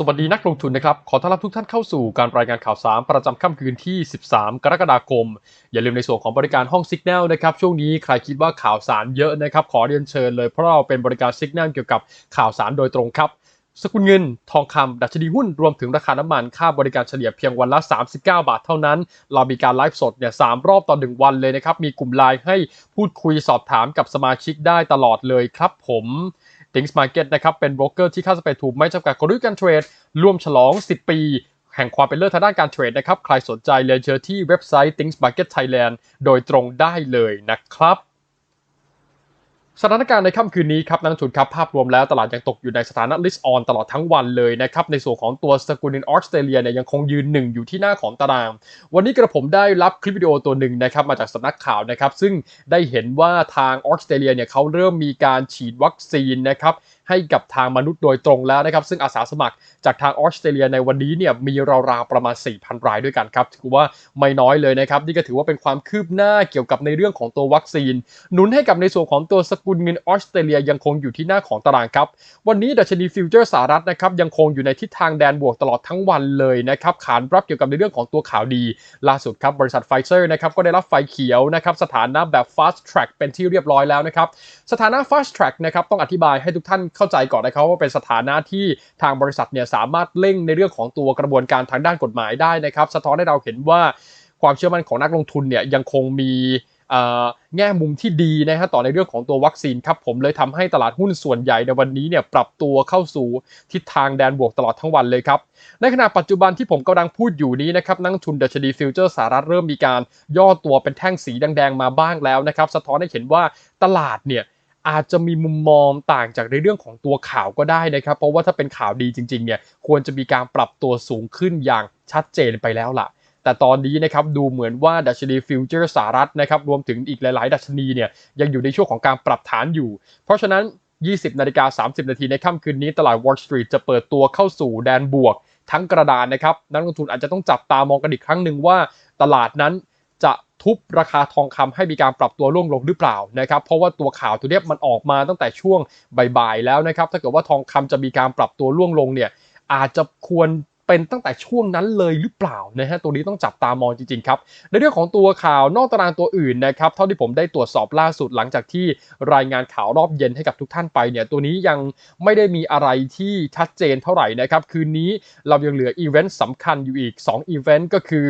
สวัสดีนักลงทุนนะครับ ขอต้อนรับทุกท่านเข้าสู่การรายงานข่าวสารประจำค่ำคืนที่ 13 กรกฎาคม อย่าลืมในส่วนของบริการห้องสิกแนลนะครับ ช่วงนี้ใครคิดว่าข่าวสารเยอะนะครับ ขอเรียนเชิญเลยเพราะเราเป็นบริการสิกแนลเกี่ยวกับข่าวสารโดยตรงครับ สกุลเงิน ทองคำดัชนีหุ้นรวมถึงราคาน้ำมันค่าบริการเฉลี่ยเพียงวันละ 39 บาทเท่านั้น เรามีการไลฟ์สดเนี่ยสามรอบต่อหนึ่งวันเลยนะครับ มีกลุ่มไลน์ให้พูดคุยสอบถามกับสมาชิกได้ตลอดเลยครับผม Things Market นะครับเป็นโบรกเกอร์ที่ค่าสเปรดถูกไม่จำกัดกลยุทธ์การเทรดร่วมฉลอง 10 ปีแห่งความเป็นเลิศทางด้านการเทรดนะครับ ใครสนใจเรียนเชิญที่เว็บไซต์ Things Market Thailand โดยตรงได้เลยนะครับ สถานการณ์ในค่ำคืนนี้ครับนักลงทุนครับภาพรวมแล้วตลาดยังตกอยู่ในสถานะ list on ตลอดทั้งวันเลยนะครับในส่วนของตัวสกุลเงินออสเตรเลียเนี่ยยังคงยืนหนึ่งอยู่ที่หน้าของตาราง วันนี้กระผมได้รับคลิปวิดีโอตัวหนึ่งนะครับมาจากสำนักข่าวนะครับซึ่งได้เห็นว่าทางออสเตรเลียเนี่ยเขาเริ่มมีการฉีดวัคซีนนะครับ ให้กับทางมนุษย์โดยตรงแล้วนะครับ ซึ่งอาสาสมัครจากทางออสเตรเลียในวันนี้เนี่ยมีราวๆประมาณ 4,000 รายด้วยกันครับถือว่าไม่น้อยเลยนะครับนี่ก็ถือว่าเป็นความคืบหน้าเกี่ยวกับในเรื่องของตัววัคซีน หนุนให้กับในส่วนของตัวสกุลเงินออสเตรเลียยังคงอยู่ที่หน้าของตารางครับ วันนี้ดัชนีฟิวเจอร์สหรัฐนะครับยังคงอยู่ในทิศทางแดนบวกตลอดทั้งวันเลยนะครับขานรับเกี่ยวกับในเรื่องของตัวข่าวดีล่าสุดครับบริษัทไฟเซอร์นะครับก็ได้รับไฟเขียวนะครับสถานะแบบ fast track เป็นที่เรียบร้อยแล้วนะครับสถานะ fast track นะครับต้องอธิบายให้ทุกท่านเข้าใจก่อนนะครับว่าเป็นสถานะที่ทางบริษัทเนี่ยสามารถเร่งในเรื่องของตัวกระบวนการทางด้านกฎหมายได้นะครับ สะท้อนให้เราเห็นว่าความเชื่อมั่นของนักลงทุนเนี่ยยังคงมีแง่มุมที่ดีนะฮะต่อในเรื่องของตัววัคซีนครับผมเลยทำให้ตลาดหุ้นส่วนใหญ่ในวันนี้เนี่ยปรับตัวเข้าสู่ทิศทางแดนบวกตลอดทั้งวันเลยครับ ในขณะปัจจุบันที่ผมกำลังพูดอยู่นี้นะครับนักทุนดัชนีฟิวเจอร์สหรัฐเริ่มมีการย่อตัวเป็นแท่งสีแดงๆมาบ้างแล้วนะครับ สะท้อนให้เห็นว่าตลาดเนี่ย อาจจะมีมุมมองต่างจากในเรื่องของตัวข่าวก็ได้นะครับ เพราะว่าถ้าเป็นข่าวดีจริงๆเนี่ยควรจะมีการปรับตัวสูงขึ้นอย่างชัดเจนไปแล้วล่ะ แต่ตอนนี้นะครับดูเหมือนว่าดัชนีฟิวเจอร์สหรัฐนะครับรวมถึงอีกหลายๆ ดัชนีเนี่ยยังอยู่ในช่วงของการปรับฐานอยู่ เพราะฉะนั้น 20นาฬิกา30 นาทีในค่ำคืนนี้ตลาด Wall Street จะเปิดตัวเข้าสู่แดนบวก ทั้งกระดานนะครับนักลงทุนอาจจะต้องจับตามองกันอีกครั้งหนึ่งว่าตลาดนั้น ทุบราคาทองคำให้มีการปรับตัวร่วงลงหรือเปล่านะครับเพราะว่าตัวข่าวตัวเนี้ยมันออกมาตั้งแต่ช่วงบ่ายๆแล้วนะครับถ้าเกิดว่าทองคำจะมีการปรับตัวร่วงลงเนี่ยอาจจะควรเป็นตั้งแต่ช่วงนั้นเลยหรือเปล่านะฮะตัวนี้ต้องจับตามองจริงๆครับในเรื่องของตัวข่าวนอกตารางตัวอื่นนะครับเท่าที่ผมได้ตรวจสอบล่าสุดหลังจากที่รายงานข่าวรอบเย็นให้กับทุกท่านไปเนี่ยตัวนี้ยังไม่ได้มีอะไรที่ชัดเจนเท่าไหร่นะครับคืนนี้เรายังเหลืออีเวนต์สำคัญอยู่อีก2อีเวนต์ก็คือ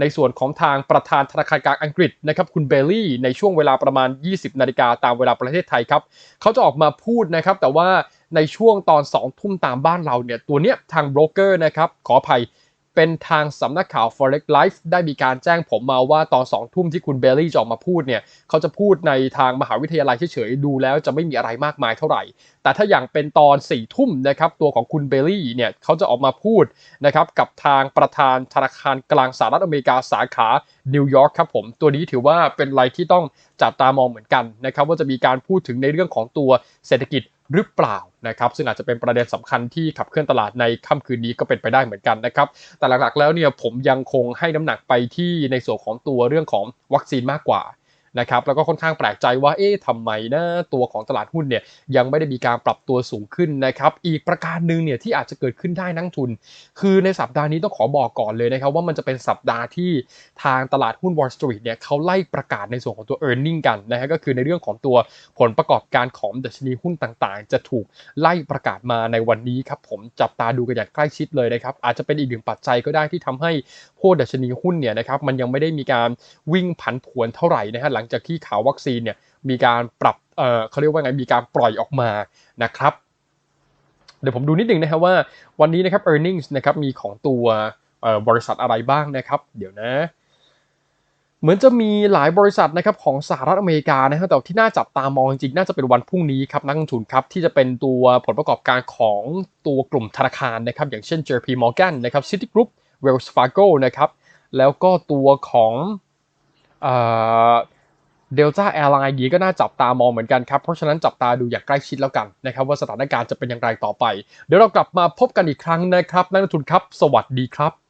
ในส่วนของทางประธานธนาคารกลางอังกฤษนะครับคุณเบลลี่ในช่วงเวลาประมาณ 20 นาฬิกาตามเวลาประเทศไทยครับเขาจะออกมาพูดนะครับแต่ว่าในช่วงตอน 2 ทุ่มตามบ้านเราเนี่ยตัวเนี้ยทางโบรกเกอร์นะครับขออภัย เป็นทางสำนักข่าว Forex Life ได้มีการแจ้งผมมาว่าตอน2ทุ่มที่คุณเบลลี่จะออกมาพูดเนี่ยเขาจะพูดในทางมหาวิทยาลัยเฉยๆ ดูแล้วจะไม่มีอะไรมากมายเท่าไหร่ แต่ถ้าอย่างเป็นตอน4ี่ทุ่มนะครับตัวของคุณเบลลี่เนี่ยเขาจะออกมาพูดนะครับกับทางประธานธนาคารกลางสหรัฐอเมริกาสาขานิวยอร์กครับผมตัวนี้ถือว่าเป็นอะไรที่ต้องจับตามองเหมือนกันนะครับว่าจะมีการพูดถึงในเรื่องของตัวเศรษฐกิจหรือเปล่า นะครับซึ่งอาจจะเป็นประเด็นสำคัญที่ขับเคลื่อนตลาดในค่ำคืนนี้ก็เป็นไปได้เหมือนกันนะครับแต่หลักๆแล้วเนี่ยผมยังคงให้น้ำหนักไปที่ในส่วนของตัวเรื่องของวัคซีนมากกว่า นะครับแล้วก็ค่อนข้างแปลกใจว่าเอ๊ะทำไมนะตัวของตลาดหุ้นเนี่ยยังไม่ได้มีการปรับตัวสูงขึ้นนะครับอีกประการหนึ่งเนี่ยที่อาจจะเกิดขึ้นได้นักทุน คือในสัปดาห์นี้ต้องขอบอกก่อนเลยนะครับว่ามันจะเป็นสัปดาห์ที่ทางตลาดหุ้น Wall Street เนี่ยเขาไล่ประกาศในส่วนของตัว e a r n i n g กันนะฮะก็คือในเรื่องของตัวผลประกอบการของดัชนีหุ้นต่างๆ จะถูกไล่ประกาศมาในวันนี้ครับผมจับตาดูกันอย่างใกล้ชิดเลยนะครับอาจจะเป็นอีกหนึ่งปัจจัยก็ได้ที่ทำให้พวกดัชนีหุ้นเนี่ยนะครับมันยังไม่ได้มีการวิ่งผันผวนเท่าไหร่นะฮะหลังจากที่ข่าววัคซีนเนี่ยมีการปรับเออเขาเรียกว่าไงมีการปล่อยออกมานะครับเดี๋ยวผมดูนิดนึงนะครับว่าวันนี้นะครับ e a r n i n g นะครับมีของตัวบริษัทอะไรบ้างนะครับ เดี๋ยวนะ เหมือนจะมีหลายบริษัทนะครับของสหรัฐอเมริกานะครับแต่ที่น่าจับตามองจริงๆน่าจะเป็นวันพรุ่งนี้ครับนักลงทุนครับที่จะเป็นตัวผลประกอบการของตัวกลุ่มธนาคารนะครับ อย่างเช่น JP Morgan นะครับ Citigroup Wells Fargo นะครับแล้วก็ตัวของ เดลต้าแอร์ไลน์ยีก็น่าจับตามองเหมือนกันครับ เพราะฉะนั้นจับตาดูอย่างใกล้ชิดแล้วกันนะครับว่าสถานการณ์จะเป็นอย่างไรต่อไป เดี๋ยวเรากลับมาพบกันอีกครั้งนะครับนักลงทุนครับ สวัสดีครับ